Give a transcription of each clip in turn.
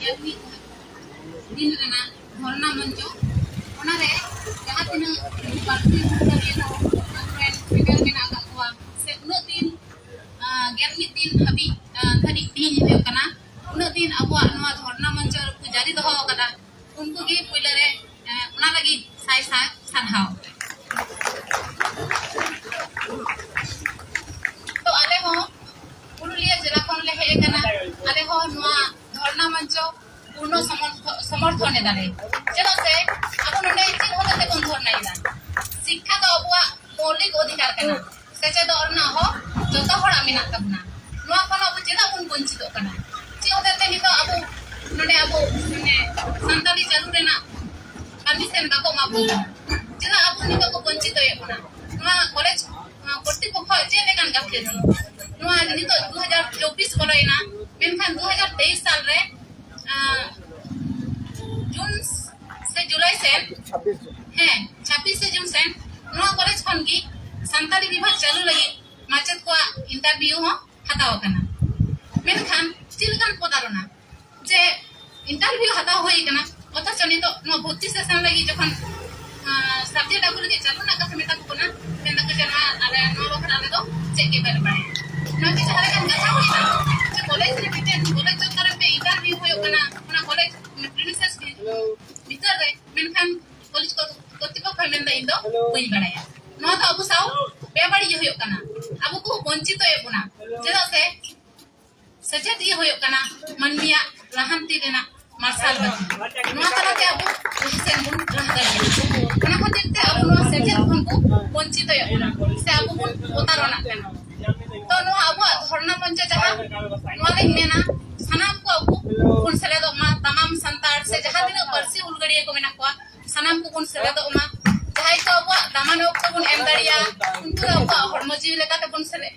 ᱤᱭᱟᱹ ᱫᱤᱱ ᱨᱮᱱᱟᱜ ᱫᱷᱚᱨᱱᱟ ᱢᱚᱧᱪᱚ ᱚᱱᱟᱨᱮ ᱡᱟᱦᱟᱸ ᱛᱤᱱᱟᱹᱜ ᱯᱟᱹᱨᱥᱤ ᱦᱩᱭᱱᱟ ᱟᱵᱚᱨᱮᱱ ᱯᱷᱤᱜᱟᱨ ᱢᱮᱱᱟᱜ ᱟᱠᱟᱫ ᱠᱚᱣᱟ ᱥᱮ ᱩᱱᱟᱹᱜ ᱫᱤᱱ ᱜᱮᱞ ᱢᱤᱫ ᱫᱤᱱ ᱦᱟᱹᱵᱤᱡ ᱫᱷᱟᱹᱨᱤᱡ ᱛᱤᱦᱤᱧ ᱦᱩᱭᱩᱜ ᱠᱟᱱᱟ ᱩᱱᱟᱹᱜ ᱫᱤᱱ ᱟᱵᱚᱣᱟᱜ ᱱᱚᱣᱟ ᱫᱷᱚᱨᱱᱟ ᱢᱚᱧᱪᱚ ᱨᱮᱠᱚ ᱡᱟᱹᱨᱤ ᱫᱚᱦᱚ ᱟᱠᱟᱫᱟ ᱩᱱᱠᱩ ᱜᱮ ᱯᱳᱭᱞᱳ ᱨᱮ ᱚᱱᱟ ᱞᱟᱹᱜᱤᱫ ᱥᱟᱭ ᱥᱟᱭ ধর্ণা মঞ্চ পূর্ণ সমর্থন এদারে চেদা সে আবো নডে চিন হতে তে কোন ধর্ণা ইদা শিক্ষা তো আবুয়া মৌলিক অধিকার কানা সেচেদ অরনা হো যত হড় মেনাক তাবনা নোয়া খন আবু চেদা বন বঞ্চিত কানা চি হতে তে নিতো আবু নডে আবু মানে সান্তালি চালু রেনা পারমিশন বাকো মাবু চেদা আবু নিতো কো বঞ্চিত হয়ে কানা নোয়া কলেজ কর্তৃপক্ষ ᱪᱮᱫ ᱞᱮᱠᱟᱱ ᱜᱟᱹᱠᱷᱤᱨ ᱱᱚᱣᱟ ᱱᱤᱛᱚᱜ ᱫᱩ ᱦᱟᱡᱟᱨ ᱪᱚᱵᱵᱤᱥ ᱵᱚᱞᱚᱭᱮᱱᱟ मेनखान दो हज़ार तेईस साल रे जून से जुलाई से हैं छब्बीस से जून से कॉलेज खन विभाग चालू लगे। माचेद को इंटरव्यू हो हटाओ मेनखान चिल कम जे इंटरव्यू हटाओ हुई करना पता चली तो नुआ भोती से साल लगी जोखन सब्जेक्ट चालू ना कसम इतना को ना तेंदा कसम चेक के बारे में ना किस हरकत का सा हुई ಕಾಲೇಜ್ ರೀ ಬಿಟ್ಟೆ ಕಾಲೇಜ್ ತರಪೆ ಇದಾರ ನೀವು ಹೋಗ್ಕನ ಒನ ಕಾಲೇಜ್ ಪ್ರಿನ್ಸೆಸ್ ಗೆ ಬಿತ್ತರ್ ರೆ ಮೆನ್ಕನ್ ಕಾಲೇಜ್ ಕೊ ಕೊತ್ತಿಪ ಕಮೆಂದ ಇಂದ ಹೋಯಿ ಬಡಾಯ ᱱᱚᱣᱟ ᱫᱚ ᱟᱵᱚ ᱥᱟᱶ ᱵᱮᱵᱟᱹᱲᱤᱡ ᱦᱩᱭᱩᱜ ᱠᱟᱱᱟ ᱟᱵᱚ ᱠᱚ ᱵᱚᱧᱪᱤᱛᱚ ᱮᱵᱚᱱᱟ ᱪᱮᱫᱟᱜ ᱥᱮ ᱥᱮᱪᱮᱫᱤᱭᱟᱹ ᱦᱩᱭᱩᱜ ᱠᱟᱱᱟ ᱢᱟᱹᱱᱢᱤᱭᱟᱜ ᱞᱟᱦᱟᱱᱛᱤ ᱨᱮᱱᱟᱜ ᱢᱟᱨᱥᱟᱞ ᱱᱚᱣᱟ ᱛᱟᱞᱟᱛᱮ ᱟᱵᱚ ᱞᱟᱦᱟ ᱵᱚᱱ ᱫᱟᱲᱮᱭᱟᱜᱼᱟ ᱚᱱᱟ ᱠᱷᱟᱹᱛᱤᱨ ᱛᱮ ᱟᱵᱚ ᱱᱚᱣᱟ ᱥᱮᱪᱮᱫ ᱠᱷᱚᱱ ᱠᱚ ᱵᱚᱧᱪᱤᱛᱚᱭᱮᱫ ᱵᱚᱱᱟ ᱥᱮ ᱟᱵᱚ ᱵᱚᱱ ᱯᱚᱛᱟᱨᱚᱱᱟᱜ ᱠᱟᱱᱟ ᱛᱚ ᱱᱚᱣᱟ ᱟᱵᱚᱣᱟᱜ ᱫᱷᱚᱨᱱᱟ ᱢᱚᱧᱪᱚ ᱡᱟᱦᱟᱸ ᱱᱚᱣᱟ ᱞᱤᱧ ᱢᱮᱱᱟ ᱥᱟᱱᱟᱢ ᱠᱚ ᱟᱵᱚ ᱵᱚᱱ ᱥᱮᱞᱮᱫᱚᱜ ᱢᱟ ᱛᱟᱢᱟᱢ ᱥᱟᱱᱛᱟᱲ ᱥᱮ ᱡᱟᱦᱟᱸ ᱛᱤᱱᱟᱹᱜ ᱯᱟᱹᱨᱥᱤ ᱦᱩᱞᱜᱟᱹᱨᱤᱭᱟᱹ ᱠᱚ ᱢᱮᱱᱟᱜ ᱠᱚᱣᱟ ᱥᱟᱱᱟᱢ ᱠᱚᱵᱚᱱ ᱥᱮᱞᱮᱫᱚᱜ ᱢᱟ ᱡᱟᱦᱟᱸᱭ ᱠᱚ ᱟᱵᱚᱣᱟᱜ ᱫᱟᱢᱟᱱ ᱚᱠᱛᱚ ᱵᱚᱱ ᱮᱢ ᱫᱟᱲᱮᱭᱟᱜᱼᱟ ᱩᱱᱠᱩ ᱫᱚ ᱟᱵᱚᱣᱟᱜ ᱦᱚᱲᱢᱚ ᱡᱤᱣᱤ ᱞᱮᱠᱟᱛᱮ ᱵᱚᱱ ᱥᱮᱞᱮᱫ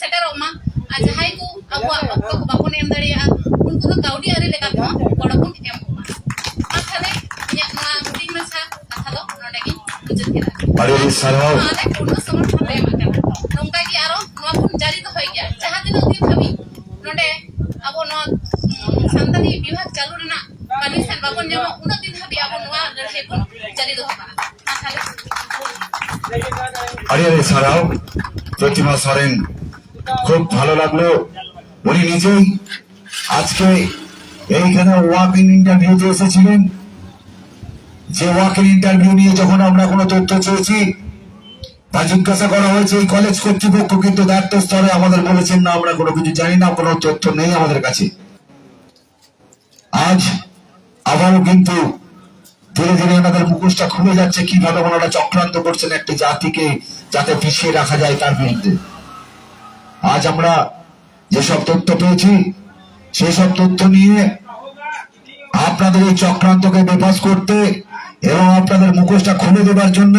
ᱥᱮᱴᱮᱨᱚᱜ ᱢᱟ ᱟᱨ ᱡᱟᱦᱟᱸᱭ ᱠᱚ ᱟᱵᱚᱣᱟᱜ ᱚᱠᱛᱚ ᱠᱚ ᱵᱟᱵᱚᱱ ᱮᱢ ᱫᱟᱲᱮᱭᱟᱜᱼᱟ ᱩᱱᱠᱩ ᱫᱚ ᱠᱟᱹᱣᱰᱤ ᱟᱹᱨᱤ ᱞᱮᱠᱟ ᱛᱮᱦᱚᱸ ᱜᱚᱲᱚ ᱵᱚᱱ ᱮᱢ ᱠᱚᱢᱟ ᱢᱟ ᱛᱟᱦᱞᱮ ᱤᱧᱟᱹᱜ ᱱᱚᱣᱟ ᱦᱩᱰᱤᱧ ᱢᱟᱪᱷᱟ ᱠᱟᱛᱷᱟ ᱫᱚ ᱱᱚᱰᱮ ᱜᱤᱧ ᱢᱩᱪᱟᱹᱫ ᱠᱮᱫᱟ ᱟᱹᱰᱤ ᱟᱹᱰᱤ ᱥᱟᱨᱦᱟᱣ ᱟᱞᱮ ᱯᱩᱨᱱᱚ ᱥᱚᱢᱚᱨᱛᱷᱚᱱ ᱞᱮ ᱮᱢᱟᱜ ᱜᱮᱭᱟ ᱡᱟᱦᱟᱸ ᱛᱤᱱᱟᱹᱜ ᱫᱤᱱ ᱦᱟᱹᱵᱤᱡ ᱱᱚᱰᱮ ᱟᱵᱚ ᱱᱚᱣᱟ উম, ᱥᱟᱱᱛᱟᱲᱤ ᱵᱤᱵᱷᱟᱜ ᱪᱟᱹᱞᱩ ᱨᱮᱱᱟᱜ পারমিশন বাবন ᱧᱟᱢᱚᱜ উনার দিন হাবি আবো নোয়া লড়াই বন জারি দোহ কানা মা তাহলে আরে আরে সারাও প্রতিমা সরেন খুব ভালো লাগলো উনি নিজেই আজকে এইখানে ওয়াক ইন ইন্টারভিউতে এসেছিলেন যে ওয়াক ইন ইন্টারভিউ নিয়ে যখন আমরা কোনো তথ্য চেয়েছি তা জিজ্ঞাসা করা হয়েছে, এই কলেজ কর্তৃপক্ষ কিন্তু দায়িত্ব স্তরে আমাদের বলেছেন না, আমরা কোনো কিছু জানি না, কোনো তথ্য নেই আমাদের কাছে। আজ আবারও কিন্তু ধীরে ধীরে ওনাদের মুখোশটা খুলে যাচ্ছে, কীভাবে ওনারা চক্রান্ত করছেন একটি জাতিকে যাতে পিছিয়ে রাখা যায় তার বিরুদ্ধে। আজ আমরা যেসব তথ্য পেয়েছি সেই সব তথ্য নিয়ে আপনাদের এই চক্রান্তকে বেপাস করতে এবং আপনাদের মুখোশটা খুলে দেবার জন্য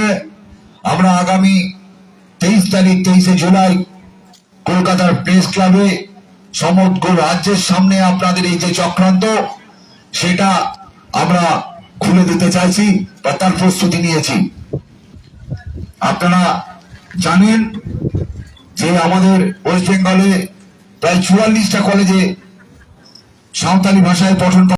আমরা আগামী তেইশ তারিখ, তেইশে জুলাই কলকাতার প্রেস ক্লাবে সমগ্র রাজ্যের সামনে আপনাদের এই যে চক্রান্ত, সেটা আমরা খুলে দিতে চাইছি বা তার প্রস্তুতি নিয়েছি। আপনারা জানেন যে আমাদের ওয়েস্ট বেঙ্গলে প্রায় চুয়াল্লিশটা কলেজে সাঁওতালি ভাষায় পঠন